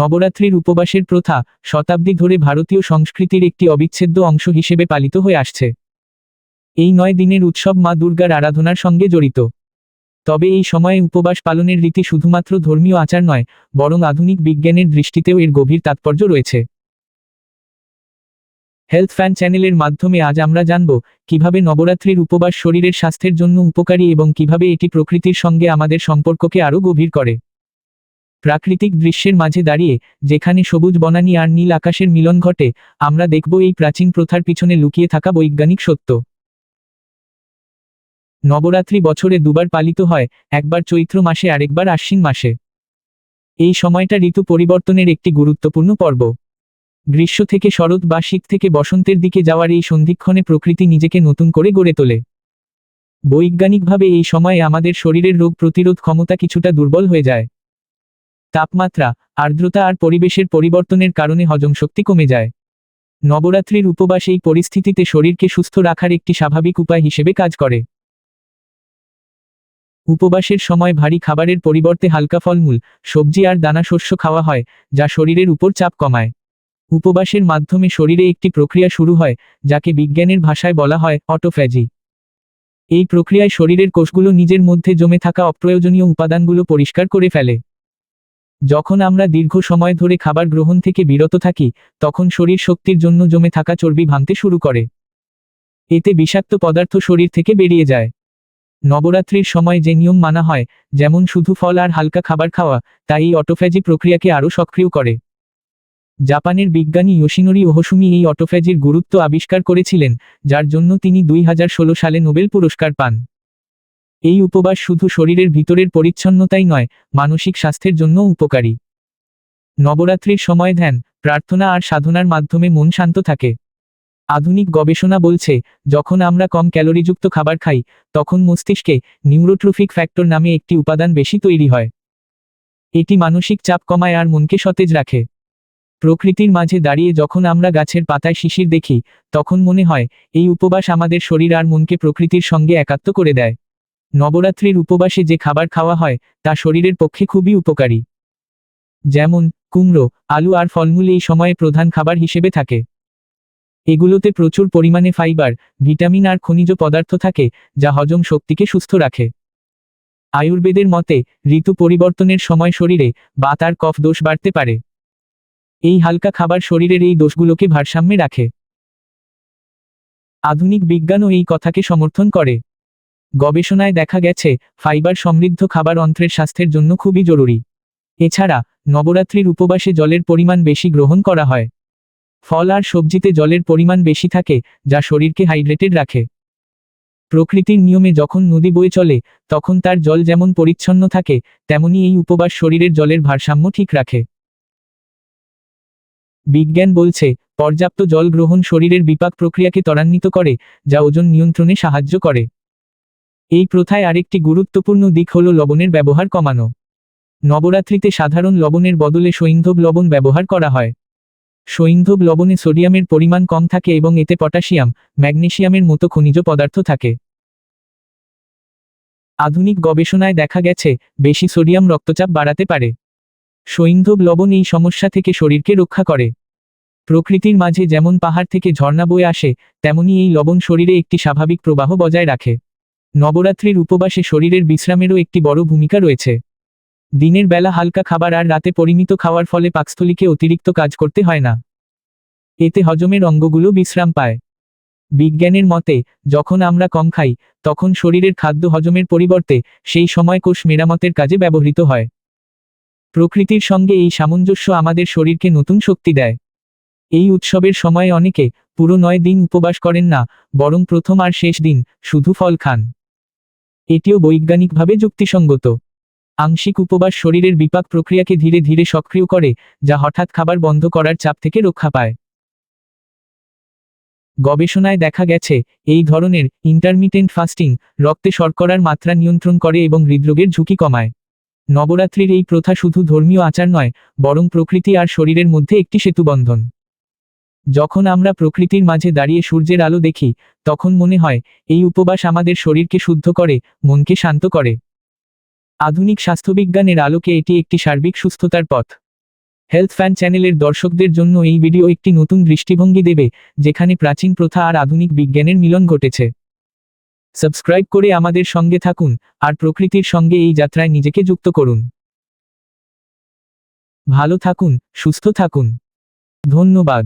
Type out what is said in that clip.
নবরাত্রির উপবাসের প্রথা শতাব্দী ধরে ভারতীয় সংস্কৃতির একটি অবিচ্ছেদ্য অংশ হিসেবে পালিত হয়ে আসছে। এই নয় দিনের উৎসব মা দুর্গার আরাধনার সঙ্গে জড়িত। তবে এই সময়ে উপবাস পালনের রীতি শুধুমাত্র ধর্মীয় আচার নয়, বরং আধুনিক বিজ্ঞানের দৃষ্টিতেও এর গভীর তাৎপর্য রয়েছে। হেলথ ফ্যান চ্যানেলের মাধ্যমে আজ আমরা জানব, কীভাবে নবরাত্রির উপবাস শরীরের স্বাস্থ্যের জন্য উপকারী এবং কীভাবে এটি প্রকৃতির সঙ্গে আমাদের সম্পর্ককে আরও গভীর করে। প্রাকৃতিক দৃশ্যের মাঝে দাঁড়িয়ে, যেখানে সবুজ বনানী আর নীল আকাশের মিলন ঘটে, আমরা দেখব এই প্রাচীন প্রথার পিছনে লুকিয়ে থাকা বৈজ্ঞানিক সত্য। নবরাত্রি বছরে দুবার পালিত হয়, একবার চৈত্র মাসে, আরেকবার আশ্বিন মাসে। এই সময়টা ঋতু পরিবর্তনের একটি গুরুত্বপূর্ণ পর্ব। গ্রীষ্ম থেকে শরৎ বা শীত থেকে বসন্তের দিকে যাওয়ার এই সন্ধিক্ষণে প্রকৃতি নিজেকে নতুন করে গড়ে তোলে। বৈজ্ঞানিকভাবে এই সময়ে আমাদের শরীরের রোগ প্রতিরোধ ক্ষমতা কিছুটা দুর্বল হয়ে যায়। তাপমাত্রা, আর্দ্রতা আর পরিবেশের পরিবর্তনের কারণে হজম শক্তি কমে যায়। নবরাত্রির উপবাস এই পরিস্থিতিতে শরীরকে সুস্থ রাখার একটি স্বাভাবিক উপায় হিসেবে কাজ করে। উপবাসের সময় ভারী খাবারের পরিবর্তে হালকা ফলমূল, সবজি আর দানা শস্য খাওয়া হয়, যা শরীরের উপর চাপ কমায়। উপবাসের মাধ্যমে শরীরে একটি প্রক্রিয়া শুরু হয়, যাকে বিজ্ঞানের ভাষায় বলা হয় অটোফ্যাজি। এই প্রক্রিয়ায় শরীরের কোষগুলো নিজের মধ্যে জমে থাকা অপ্রয়োজনীয় উপাদানগুলো পরিষ্কার করে ফেলে। যখন আমরা দীর্ঘ সময় ধরে খাবার গ্রহণ থেকে বিরত থাকি, তখন শরীর শক্তির জন্য জমে থাকা চর্বি ভাঙতে শুরু করে। এতে বিষাক্ত পদার্থ শরীর থেকে বেরিয়ে যায়। নবরাত্রির সময় যে নিয়ম মানা হয়, যেমন শুধু ফল আর হালকা খাবার খাওয়া, তাই এই অটোফ্যাজি প্রক্রিয়াকে আরও সক্রিয় করে। জাপানের বিজ্ঞানী ইয়োশিনোরি ওহসুমি এই অটোফ্যাজির গুরুত্ব আবিষ্কার করেছিলেন, যার জন্য তিনি দুই হাজার ষোলো সালে নোবেল পুরস্কার পান। এই উপবাস শুধু শরীরের ভিতরের পরিচ্ছন্নতাই নয়, মানসিক স্বাস্থ্যের জন্য উপকারী। নবরাত্রির সময় ধ্যান, প্রার্থনা আর সাধনার মাধ্যমে মন শান্ত থাকে। আধুনিক গবেষণা বলছে, যখন আমরা কম ক্যালোরিযুক্ত খাবার খাই, তখন মস্তিষ্কে নিউরোট্রোফিক ফ্যাক্টর নামে একটি উপাদান বেশি তৈরি হয়। এটি মানসিক চাপ কমায় আর মনকে সতেজ রাখে। প্রকৃতির মাঝে দাঁড়িয়ে যখন আমরা গাছের পাতায় শিশির দেখি, তখন মনে হয়, এই উপবাস আমাদের শরীর আর মনকে প্রকৃতির সঙ্গে একাত্ম করে দেয়। নবরাত্রির উপবাসে যে খাবার খাওয়া হয়, তা শরীরের পক্ষে খুবই উপকারী। যেমন, কুমড়ো, আলু আর ফলমূল এই সময়ে প্রধান খাবার হিসেবে থাকে। এগুলোতে প্রচুর পরিমাণে ফাইবার, ভিটামিন আর খনিজ পদার্থ থাকে, যা হজম শক্তিকে সুস্থ রাখে। আয়ুর্বেদের মতে, ঋতু পরিবর্তনের সময় শরীরে বা তার কফ দোষ বাড়তে পারে। এই হালকা খাবার শরীরের এই দোষগুলোকে ভারসাম্যে রাখে। আধুনিক বিজ্ঞানও এই কথাকে সমর্থন করে। গবেষণায় দেখা গেছে, ফাইবার সমৃদ্ধ খাবার অন্ত্রের স্বাস্থ্যের জন্য খুবই জরুরি। এছাড়া, নবরাত্রির উপবাসে জলের পরিমাণ বেশি গ্রহণ করা হয়। ফল আর সবজিতে জলের পরিমাণ বেশি থাকে, যা শরীরকে হাইড্রেটেড রাখে। প্রকৃতির নিয়মে যখন নদী বয়ে চলে, তখন তার জল যেমন পরিচ্ছন্ন থাকে, তেমনি এই উপবাস শরীরের জলের ভারসাম্য ঠিক রাখে। বিজ্ঞান বলছে, পর্যাপ্ত জল গ্রহণ শরীরের বিপাক প্রক্রিয়াকে ত্বরান্বিত করে, যা ওজন নিয়ন্ত্রণে সাহায্য করে। এই প্রথায় আরেকটি গুরুত্বপূর্ণ দিক হল লবণের ব্যবহার কমানো। নবরাত্রিতে সাধারণ লবণের বদলে সৈন্ধব লবণ ব্যবহার করা হয়। সৈন্ধব লবণে সোডিয়ামের পরিমাণ কম থাকে এবং এতে পটাশিয়াম, ম্যাগনেশিয়ামের মতো খনিজ পদার্থ থাকে। আধুনিক গবেষণায় দেখা গেছে, বেশি সোডিয়াম রক্তচাপ বাড়াতে পারে। সৈন্ধব লবণ এই সমস্যা থেকে শরীরকে রক্ষা করে। প্রকৃতির মাঝে যেমন পাহাড় থেকে ঝর্ণা বয়ে আসে, তেমনি এই লবণ শরীরে একটি স্বাভাবিক প্রবাহ বজায় রাখে। নবরাত্রির উপবাসে শরীরের বিশ্রামেরও একটি বড় ভূমিকা রয়েছে। দিনের বেলা হালকা খাবার আর রাতে পরিমিত খাওয়ার ফলে পাকস্থলীকে অতিরিক্ত কাজ করতে হয় না। এতে হজমের অঙ্গগুলো বিশ্রাম পায়। বিজ্ঞানের মতে, যখন আমরা কম খাই, তখন শরীরের খাদ্য হজমের পরিবর্তে সেই সময় কোষ মেরামতের কাজে ব্যবহৃত হয়। প্রকৃতির সঙ্গে এই সামঞ্জস্য আমাদের শরীরকে নতুন শক্তি দেয়। এই উৎসবের সময় অনেকে পুরো নয় দিন উপবাস করেন না, বরং প্রথম আর শেষ দিন শুধু ফল খান। এটিও বৈজ্ঞানিকভাবে যুক্তিসঙ্গত। আংশিক উপবাস শরীরের বিপাক প্রক্রিয়াকে ধীরে ধীরে সক্রিয় করে, যা হঠাৎ খাবার বন্ধ করার চাপ থেকে রক্ষা পায়। গবেষণায় দেখা গেছে, এই ধরনের ইন্টারমিটেন্ট ফাস্টিং রক্তে শর্করার মাত্রা নিয়ন্ত্রণ করে এবং হৃদরোগের ঝুঁকি কমায়। নবরাত্রির এই প্রথা শুধু ধর্মীয় আচার নয়, বরং প্রকৃতি আর শরীরের মধ্যে একটি সেতুবন্ধন। যখন আমরা প্রকৃতির মাঝে দাঁড়িয়ে সূর্যের আলো দেখি, তখন মনে হয়, এই উপবাস আমাদের শরীরকে শুদ্ধ করে, মনকে শান্ত করে। আধুনিক স্বাস্থ্যবিজ্ঞানের আলোকে এটি একটি সার্বিক সুস্থতার পথ। হেলথ ফ্যান চ্যানেলের দর্শকদের জন্য এই ভিডিও একটি নতুন দৃষ্টিভঙ্গি দেবে, যেখানে প্রাচীন প্রথা আর আধুনিক বিজ্ঞানের মিলন ঘটেছে। সাবস্ক্রাইব করে আমাদের সঙ্গে থাকুন, আর প্রকৃতির সঙ্গে এই যাত্রায় নিজেকে যুক্ত করুন। ভালো থাকুন, সুস্থ থাকুন। ধন্যবাদ।